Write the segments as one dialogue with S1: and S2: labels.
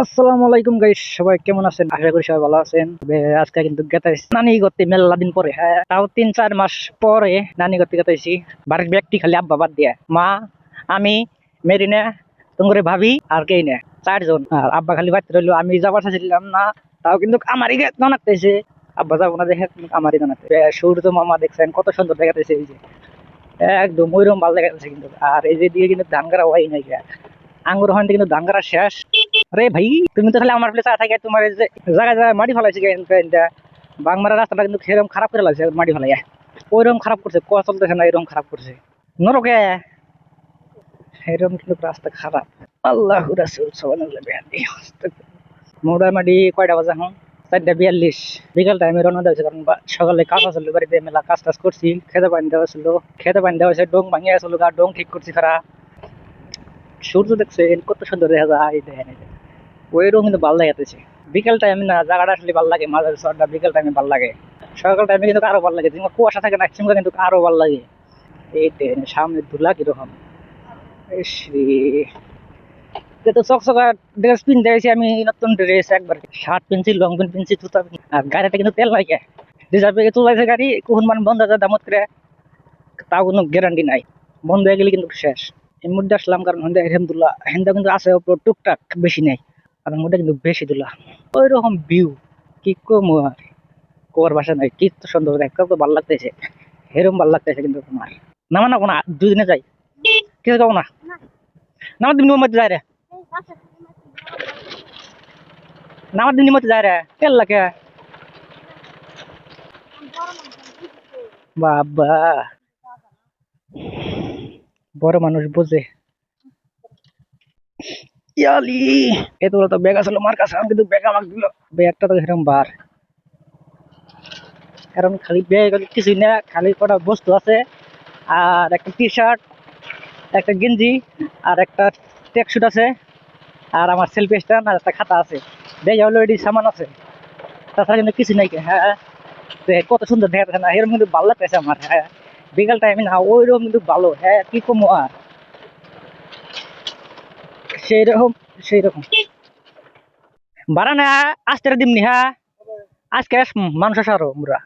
S1: আসসালামু আলাইকুম গাইস সবাই কেমন আছেন? আশা করি সবাই ভালো আছেন। আজকে কিন্তু গেতাইছি নানি করতে মেলা দিন পরে। হ্যাঁ তাও তিন চার মাস পরে নানি গেতাইছি বাড়ির ব্যক্তি খালি আব্বা বাদ দিয়ে। মা, আমি, মেরিনা, তোমার ভাবি আর কেই না, চারজন। আর আব্বা খালি বাড়তে রইল। আমি যাবার চাইছিলাম না, তাও কিন্তু আমারই জানাতেছে আব্বা যাব না দেখে আমারই জানাতে সূর্য মামা দেখছেন, কত সুন্দর দেখাতেছে এই যে। একদম ওইরকম ভালো দেখাতেছে কিন্তু। আর এই যে দিয়ে কিন্তু ধান করা হয় নাই আঙ্গুর হন কিন্তু ধান করা শেষ। আরে ভাই, তুমি তো খালি আমার প্লেসে থাকে তোমার এই যে জায়গায় জায়গায় মাটি ফেলাইছে বাংমারা রাস্তাটা কিন্তু সেরকম খারাপ করে লাগছে মাটি ফেলাই ওইরকম খারাপ করছে ক চলতেছে না, এরকম খারাপ করছে। নরকে? এরকম কিন্তু রাস্তা খারাপ। আল্লাহ রাসুল মোটামুটি কয়টা বাজে এখন? চারটা বিয়াল্লিশ। বিকাল টাইমে রওনা দেওয়া হয়েছে, কারণ সকালে কাজ আসলো, বাড়িতে মেলা কাজ টাজ করছি, খেতে পানি দেওয়া ছিল খেতে পানি দেওয়া হয়েছে, ডোং ভাঙিয়ে আসলো গা ডোং ঠিক করছি খারাপ সূর্য দেখছেন কত সুন্দর দেখা যায় দেখেন। যে। কিন্তু ভালো লাগাতেছে বিকেল টাইমে না জায়গাটা আসলে ভালো লাগে মাঝের শহরটা বিকেল টাইমে ভালো লাগে। সকাল টাইমে কিন্তু আরও ভালো লাগে, যেমন কুয়াশা থাকে না সেমন কিন্তু আরও ভালো লাগে। এই দেখেন সামনে ধুলা কীরকম। তো চকচকা ড্রেস আমি নতুন ড্রেস একবার। শার্ট পিনছি লং প্যান্ট পিনছি জুতা আর কিন্তু তেল লাগে। চলাইছে গাড়ি কখন মানে বন্ধ আছে দামত করে, তাও কোনো গ্যারান্টি নাই। বন্ধ হয়ে গেলে কিন্তু শেষ। আসলাম কারণ হন্দা কিন্তু আছে টুকটাক, বেশি নাই। আর ওর কিন্তু বেশি দুলা ওই রকম ভিউ কি কম কোয়ার বাসা নাই, কি তো সুন্দর দেখতে তো ভালো লাগতেছে। এরকম ভালো লাগতেছে কিন্তু তোমার। নামা না, কোনো, দুদিনে যাই। কিছু যাব না? নামার দিন মধ্যে যায় রে। নামার দিন মধ্যে যায় রে কেল লাগে? বাবা। বড় মানুষ বোঝে। ইয়ালি। এতগুলো তো ব্যাগ আসলো মার কাছে, আমি কিন্তু ব্যাগ আমাকে দিল। ব্যাগটা তো এরকম বার। কারণ খালি ব্যাগ কিছুই না, খালি কটা বস্তু আছে, আর একটা টি শার্ট একটা গেঞ্জি, আর একটা ট্যাক শুট আছে, আর আমার সেলফি স্ট্যান্ড আর একটা খাতা আছে। ব্যাগ অলরেডি সামান আছে। তাছাড়া কিন্তু কিছু নাই হ্যাঁ। কত সুন্দর দেখা যাচ্ছে না এরকম কিন্তু ভালো লাগতেছে আমার হ্যাঁ। বিকাল টাইমে না, ওইরকম কিন্তু ভালো হ্যাঁ কি কমো আর। সেই রকম সেই রকম বাড়া না আজকে দিমনি হ্যাঁ আজকে মানুষ আসারো মুরা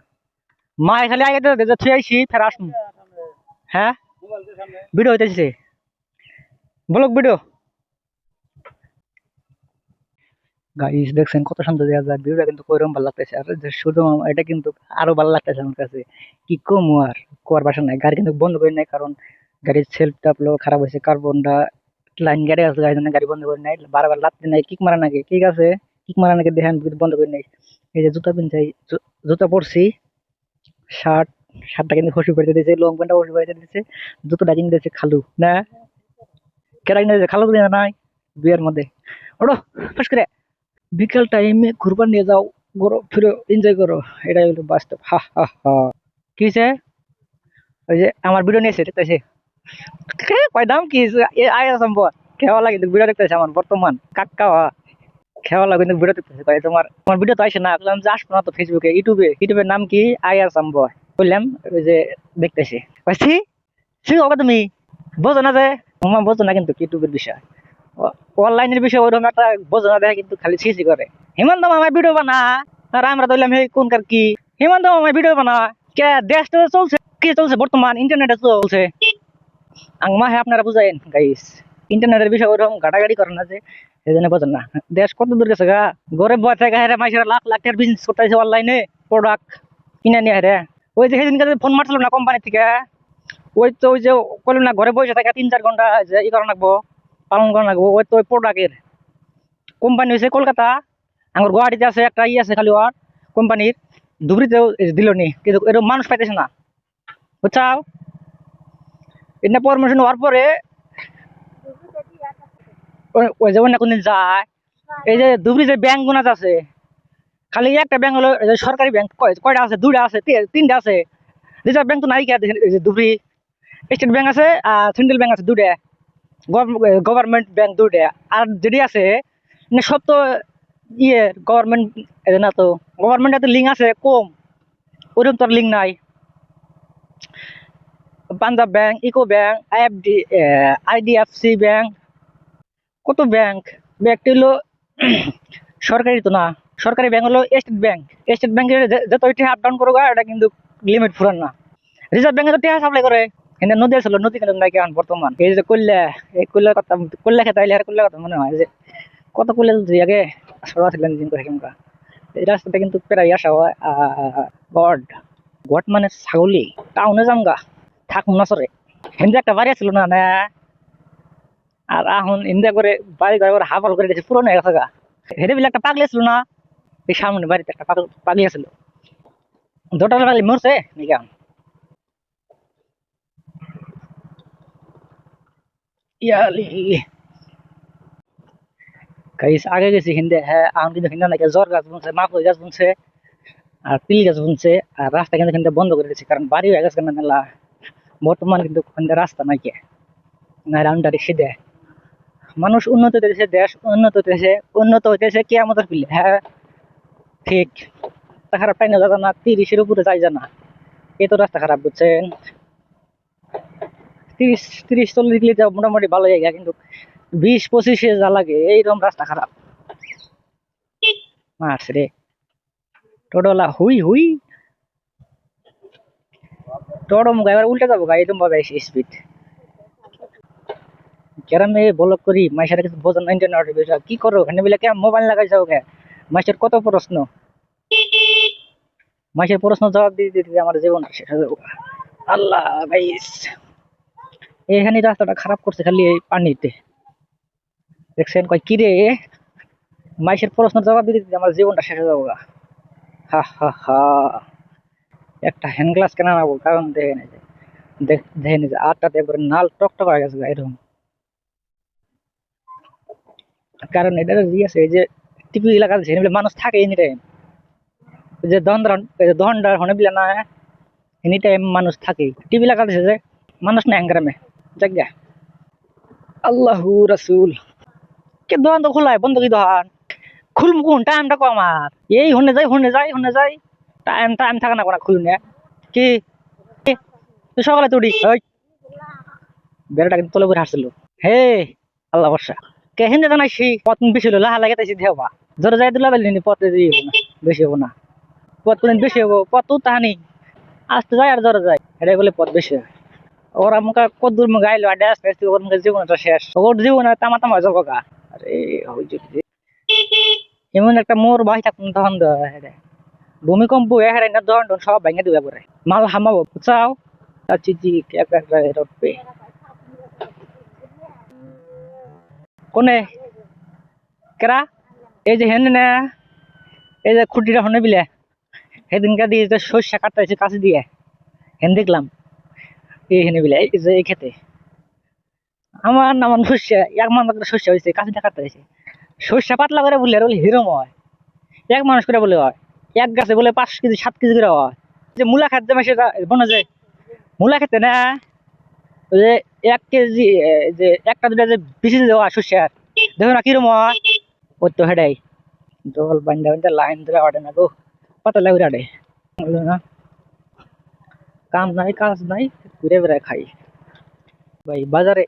S1: মা খালি আগে থুই আইছি, ফের আস হ্যাঁ? ভিডিও হইতেছে। Blog video. গাইস দেখছেন কত সুন্দর দেখা যায়, ভিউটা কিন্তু ওইরকম ভালো লাগতেছে। আর যে শুধু এটা কিন্তু আরও ভালো লাগতেছে আমার কাছে। কি কম আর কোয়ার বাসা নাই। গাড়ি কিন্তু বন্ধ করে নাই, কারণ গাড়ির সেলফ সেলফটা খারাপ হয়েছে কার্বনটা লাইন গাড়ি আছে গাড়ি জন্য গাড়ি বন্ধ করে নাই, বারবার লাগতে নাই, কিক মারা নাকি? ঠিক আছে? কিক মারা নাকি দেখেন বন্ধ করে নাই। এই যে জুতা পিনছি জু- জুতা পরছি, শার্ট, শার্টটা কিন্তু খসি পড়তে দিয়েছে, লং প্যান্টটা খসি পড়তে দিয়েছে, জুতোটা কিনে দিয়েছে খালু, না? কেরা কিনে দিয়েছে? খালু কিনে নাই বিয়ের মধ্যে। ওটো ফাঁস করে। বিকেল টাইমে ঘুরবার নিয়ে যাও, ঘুরো, ফিরো এনজয় করো। এটাই হলো বাস্তব। হা হা হা। কি হয়েছে ওই যে আমার ভিডিও নিয়েছে দেখতেছে। কয় দাম কি? আয় সম্ভব খেওয়া লাগে কিন্তু ভিডিও দেখতেছে আমার বর্তমান কাক্কা খেওয়া লাগে কিন্তু ভিডিও দেখতেছে তোমার ভিডিও তো আসে না? বললাম যে আসব না তো ফেসবুকে ইউটিউবে ইউটিউবের নাম কি? বললাম ওই যে দেখতেছি। তুমি? বোঝো না যে তোমার বোঝো না কিন্তু ইউটিউবের বিষয়। অনলাইনের বিষয় ওরকম একটা বোঝো না, দেখে কিন্তু খালি ছিছি করে। হিমন্ত মামা ভিডিও বানা। আর আমরা ধরলাম হে কোনকার কি? হিমন্ত মামা ভিডিও বানা। কে? দেশটা চলছে, কি চলছে বর্তমান? ইন্টারনেটে চলছে। আংমা হে আপনারা বুঝাইন গাইস ইন্টারনেটের বিষয় ওরকম ঘাটাঘাটি করে না যে সেই জন্য বোঝেন না। দেশ কত দূর গেছে গা? ঘরে বসে থেকে হেরে মাইসের লাখ লাখ টাকার বিজনেস করতেছে অনলাইনে প্রোডাক্ট কিনে নিয়ে হেরে ওই যে সেদিনকে ফোন মারছিল না কোম্পানি থেকে, ওই তো ওই যে কইলাম না, ঘরে বসে থাকে তিন চার ঘণ্টা যে ই করা লাগবো, পালন করা লাগবো, ওই তো ওই প্রোডাক্টের কোম্পানি হয়েছে কলকাতা আমার গুয়াহাটিতে আছে, একটা ই আছে খালি ওয়ার কোম্পানির ধুবড়িতেও দিল নি, কিন্তু এরকম মানুষ পাইতেছে না। বুঝছাও? এটা পারমিশন হওয়ার পরে ওই- ওই যে অন্য কোনদিন যায়, এই যে ধুবড়ি যে ব্যাংক গুনা আছে, খালি একটা ব্যাংক হলো সরকারি ব্যাংক কয়টা আছে, দুইটা আছে তিনটা আছে, রিজার্ভ ব্যাংক তো নাই কে যে ধুবড়ি স্টেট ব্যাংক আছে আর সেন্ট্রাল ব্যাংক আছে দুইটা গভর্নমেন্ট ব্যাংক দুইটা, আর যেটি আছে মানে সব তো ইয়ে গভর্নমেন্ট না তো গভর্নমেন্টের তো লিঙ্ক আছে কম, ওরকম তো লিঙ্ক নাই। Punjab bank eco bank IFD IDFC bank কত ব্যাংক ব্যাংকটি হলো সরকারি তো না, সরকারি ব্যাংক হলো স্টেট ব্যাংক স্টেট ব্যাংকের যত ওইটি আপ ডাউন করব এটা কিন্তু লিমিট ফুরান না। রিজার্ভ ব্যাংকে তো টাকা সাপ্লাই করে, কিন্তু নদী আসলো নদী কিন্তু নাই কেমন বর্তমান। এই যে কল্যা এই কল্যার কথা কল্যা খেতে আইলে আর কল্যার কথা মনে হয় যে, কত কল্যা যদি আগে? সরা ছিলেন দিন করে কিংবা এই রাস্তাটা কিন্তু প্রায় আসা হয় গড। গড মানে ছাগলি টাউনে থাক নসরে হিন্দি একটা বাড়ি ছিল না না। আর এখন ইন্ডিয়া করে বাড়ি ঘরে করে হাফাল করে দিয়েছে, পুরনো হয়ে গেছে গা। হেরে বিলে একটা পাগলি ছিল না, এই সামনে বাড়িতে একটা পাগল পাগলি ছিল দুটাল পাগলি মরছে নাকি এখন? গাইস, আগে গেছি হিন্দে হ্যাঁ এখন কিন্তু হিন্দা নাকি, জ্বর গাছ বুনছে মাকুই গাছ বুনছে, আর পিল গাছ বুনছে, আর রাস্তা কিন্তু বন্ধ করে দিয়েছে, কারণ বাড়ি হয়ে গেছে না মেলা। বর্তমান কিন্তু রাস্তা নাই কে না রাউন্ডারি সিধে মানুষ উন্নত হইতেছে, দেশ উন্নত হইতেছে উন্নত হইতেছে কে আমাদের পিলে। হ্যাঁ ঠিক। রাস্তা খারাপ টাইনা যাবে না, তিরিশের উপরে যাই জানা এই তো রাস্তা খারাপ, বুঝছেন? তিরিশ তিরিশ, চল্লিশ দিলে যাও, মোটামুটি ভালো জায়গা, কিন্তু বিশ, পঁচিশে যা লাগে, এইরকম রাস্তা খারাপ। মারছ রে। টোটোলা, হুই হুই। টোটো মুখ এবার উল্টে যাব এরকম ভাবে স্পিড করি কিছু বোঝেন কি করো বলে কেমন মোবাইল ওকে? মাইসের কত প্রশ্ন? প্রশ্ন জবাব দিতে আমার জীবন শেষ হয়ে আল্লাহ ভাইস এখানে রাস্তাটা খারাপ করছে খালি এই পানিতে। দেখছেন কয়, কি রে? মাইসের প্রশ্ন জবাব দিতে দিতে আমার জীবনটা শেষ হয়ে যাব গা। হা হা হা। একটা হ্যান্ড গ্লাস কেনা নেব কারণ দেখে নেই দেখে যে আটটাতে একবারে নাল টকটক হয়ে গেছে এরকম। কারণ এটা ই আছে, এই যে টিপি এলাকা আছে এনে মানুষ থাকে এনি টাইম যে দহন দহনদার হনে বিলা না এনি টাইম মানুষ থাকে। টিভি এলাকা আছে যে, মানুষ না গ্রামে যাক গা। আল্লাহু রাসূল। কে দোকান তো খোলা বন্ধ কি দোকান? খুলমু কোন? টাইমটা কম আমার এই হনে যাই হনে যাই হনে যাই। টাইম টাইম থাকে না কোনা খুলুন। কি? তুই সকালে তুড়ি ওই বেড়াটা কিন্তু তলে করে হাসছিল হে, আল্লাহ বর্ষা কে হিন্দে জানাইছি পথ বেশি হলো, লাহা লাগে দেওয়া জোরে যাই দিলা বেলি পথে দিয়ে না, বেশি হব না। পথ কোনদিন বেশি হব, পথ তো তাহানি আসতে যায় আর জোরে যায় এটাই বলে পথ বেশি হয়। ওরা মুখে কদ্দুর মুখে আইলো আসতে আসতে ওর মুখে শেষ। ওর জীবন তামা তামা যাব গা আরে হই যদি এমন একটা মোর বাহি থাকুন তখন হেরে ভূমিকম্প হেরে না টহন সব ভেঙে দিবে পরে মাল হামাবো বুঝাও চাচি জি রটবে কোনে? কেরা এই যে হেন না? এই যে খুঁটিটা হনে বিলে সেদিনকে দিয়ে কাটতেছে কাছে দিয়ে। হেন দেখলাম। এই হেনে বিলে এই যে এই খেতে। আমার নামান শস্য, এক মান শস্য হয়েছে কাছিটা কাটতে হয়েছে শস্য পাতলা করে বললে আর বলে হয়। এক মানুষ করে বলে হয়। এক গাছে বলে পাঁচ কেজি, সাত কেজি করে হয়। যে মূলা খাদ্য মাসে বনে যে, মূলা খেতে না যে এক কেজি যে একটা দুটা যে বেশি দেওয়া শস্যার দেখো না কিরম হয়। ওই তো হেডাই। দোল বান্ডা বান্ডা লাইন ধরে আটে না গো। পাতা লাগে আটে। না। কাম নাই, কাজ নাই, ঘুরে বেড়ায় খাই। ভাই, বাজারে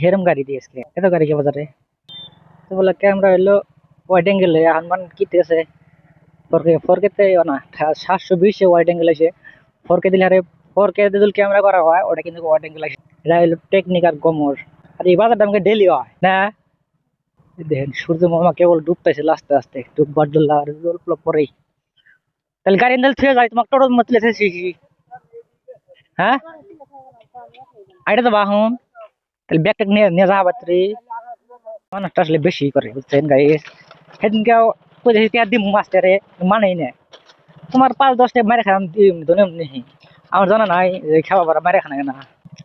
S1: হেরম গাড়ি দিয়েছে এত গাড়ি কে বাজারে? তো বলে ক্যামেরা হইল ওয়াইড অ্যাঙ্গেল হানুমান কিতেছে ফোরকে ফোরকেতে না সাতশো বিশে ওয়াইড অ্যাঙ্গেল আছে ফোরকে দিলে আরে ফোরকে দিলে ক্যামেরা করা হয়, ওটা কিন্তু ওয়াইড অ্যাঙ্গেল আছে এটা হলো টেকনিক আর গমর। আর এই বাজারটা আমাকে ডেলি হয়, না? দেখেন, সূর্য মামা কেবল ডুবতেছিল আস্তে আস্তে ডুববার জন্য আর অল্প পরেই। তাহলে গাড়ি নাহলে থুয়ে যায় তোমাকে টোটোর মতো লেগেছে হ্যাঁ? আইটা তো বাহন। তাহলে ব্যাগটা নিয়ে নিয়ে যাওয়া বাত্রি মানুষটা আসলে বেশি করে, বুঝছেন গাড়ি সেদিনকে কইতে টিয়া দিম মাস্টারে, মানেই তোমার পাঁচ দশটা মেরে খাম দিম আমার জানা নাই যে খাওয়া পারা মেরে খানা না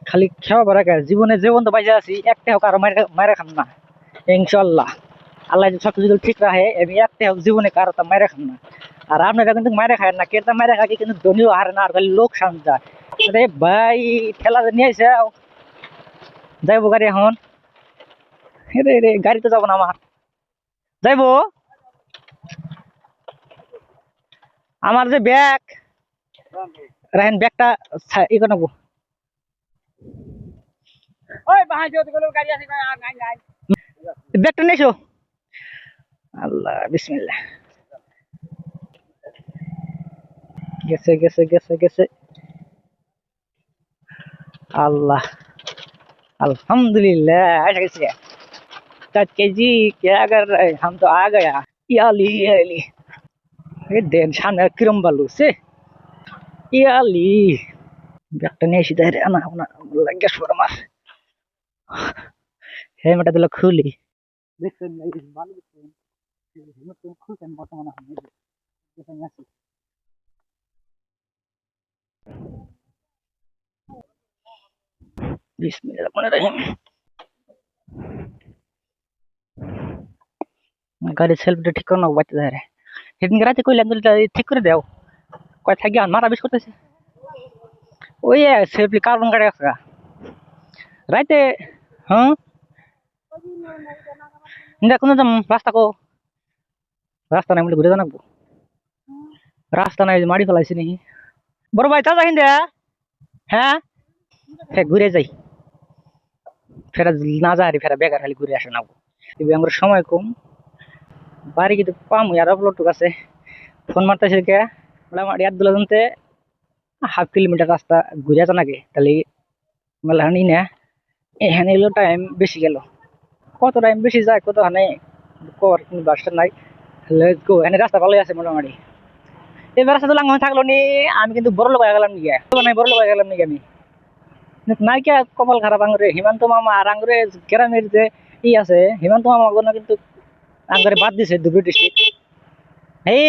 S1: খালি খাওয়া পারা কে জীবনে জীবন তো বাইজা আছি একটা হোক আর মেরে মেরে খাম না ইনশাল্লাহ আল্লাহ সব কিছু ঠিক রাখে, আমি একটা হোক জীবনে কারও তা মেরে না আর আপনারা কিন্তু মেরে খায় না কেতা মেরে খাকে কিন্তু ধনীও হারে না, আর খালি লোক শান্ত আরে ভাই, ঠেলা নিয়ে আইসে যাইবো গাড়ি এখন। রে গাড়ি তো যাব না আমার। যাইবো? আমার যে ব্যাগ রাহেন ব্যাগটা ই করে নেব। ব্যাগটা নিয়েছো আল্লাহ বিসমিল্লা গেছে গেছে গেছে গেছে। আল্লাহ আলহামদুলিল্লাহ আচ্ছা গেছে চার কেজি কে আগার হাম তো আ গয়া ইয়ালি ইয়ালি। দেন সামনে কিরম বালু সে? ইয়ালি। ব্যাগটা নিয়ে এসে দেয় না না লাগে সর মাছ হেলমেটটা দিল খুলি। দেখছেন বালু হেলমেট খুলছেন বর্তমানে আছি গাড়ি সেলফিটা ঠিক করো না বাচ্চা ধারে সেদিনকে রাতে কইলাম ঠিক করে দাও। কয়, থাকি আর মারা বেশ করতেছে। ওই সেলফি কার্বন গাড়ি আছে। রাইতে হ্যাঁ? যাম রাস্তা কো রাস্তা নাই বলে ঘুরে জানাব রাস্তা নাই মারি ফেলাইছি নাকি? বড় ভাই তা যাই দে হ্যাঁ? হ্যাঁ ঘুরে যাই। ফেরা না যা ফেরা বেকার খালি ঘুরে আসে না আমার সময় কম। কিন্তু মারতেছে কে? বলে আমার ইয়াদ দিল জানতে হাফ কিলোমিটার রাস্তা ঘুরে আছে নাকি? তাহলে মেলা হানি না? এখানে এলো টাইম বেশি গেল। কত টাইম বেশি যায়, কত হানে কর কোনো বাসটা নাই। লেটস গো এখানে রাস্তা ভালোই আছে মোটামুটি। এবার রাস্তা তো লাঙ্গল থাকল নি আমি কিন্তু বড় লোক গেলাম নিয়ে নাই, বড় লোক গেলাম নাকি আমি? নাইকা কপাল খারাপ আঙ্গুরে হিমান্ত মামা আর আঙ্গুরে গ্রামের যে ই আছে, হিমান্ত মামা কোনো কিন্তু আঙ্গুরে বাদ দিছে ধুবড়ি ডিস্ট্রিক্ট হে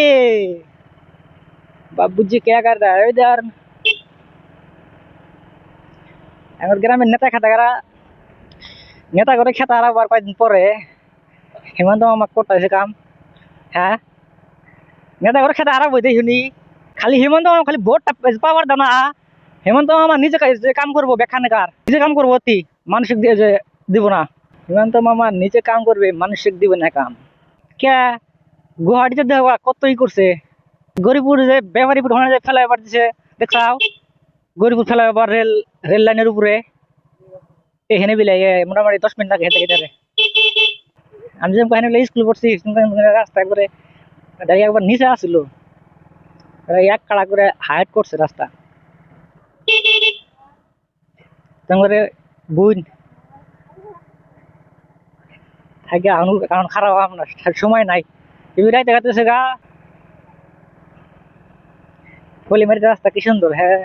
S1: বাবুজি কে কর रहा है इधर আমার গ্রামের নেতা খাতাকারা নেতা করে খেতা আর আবার কয়েকদিন পরে হিমন্ত মামা করতেছে কাম হ্যাঁ নেতা করে খেতা আর বইতে শুনি খালি হিমন্ত মামা খালি ভোট পাওয়ার দাও না হেমন্ত মামা নিজে কাজ- যে কাম করবো বেখানেকার নিজে কাম করবো অতি মানসিক দিয়ে যে দিব না হেমন্ত মামা নিজে কাম করবে মানসিক দিবে না কাম কে গুয়াহাটিতে দেওয়া কতই করছে। গরিপুর যে ব্যাপারীপুর ওখানে যে ফেলা এবার দিছে, দেখাও। গরিপুর ফেলা এবার রেল রেল লাইনের উপরে। এখানে বিলাই মোটামুটি দশ মিনিট লাগে হেঁটে হেঁটে আমি যখন কাহিনী স্কুল পড়ছি রাস্তা করে দাঁড়িয়ে একবার নিচে আসছিল এক কাড়া করে হাইট করছে রাস্তা। তারপরে বুন আনু কারণ খারাপ সময় নাই। গা। পলিমারিতে রাস্তা কি সুন্দর হ্যাঁ।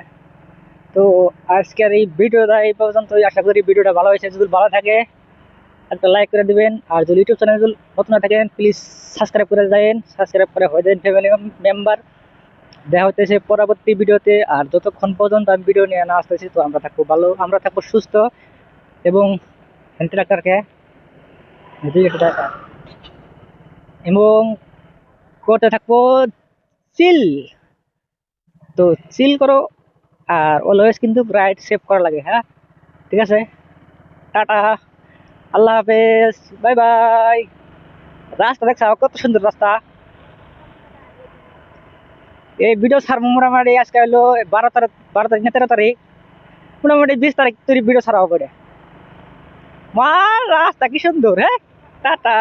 S1: তো আজকের এই ভিডিওটা এই পর্যন্ত আশা করি ভিডিওটা ভালো হয়েছে। যদি ভালো থাকে, একটা লাইক করে দিবেন। আর যদি ইউটিউব চ্যানেল নতুন না থাকেন প্লিজ সাবস্ক্রাইব করে যাবেন সাবস্ক্রাইব করে হয়ে যাবেন ফ্যামিলি মেম্বার দেখা হতেছে পরবর্তী ভিডিওতে। আর যতক্ষণ পর্যন্ত আমি ভিডিও নিয়ে না আসতেছি, তো আমরা থাকব ভালো, আমরা থাকব সুস্থ এবং হেলথ ডাক্তারকে এবং করতে থাকব চিল তো চিল করো, আর অলওয়েজ কিন্তু রাইট সেভ করা লাগে হ্যাঁ? ঠিক আছে? টাটা। আল্লাহ হাফেজ। Bye bye. রাস্তা দেখছ? কত সুন্দর রাস্তা। এই ভিডিও ছাড়বো মোটামুটি আজকে হলো বারো তারিখ বারো তারিখ না তেরো তারিখ। মোটামুটি বিশ তারিখ তৈরি ভিডিও ছাড়াবো করে মা রাস্তা কি সুন্দর হ্যাঁ? টাটা।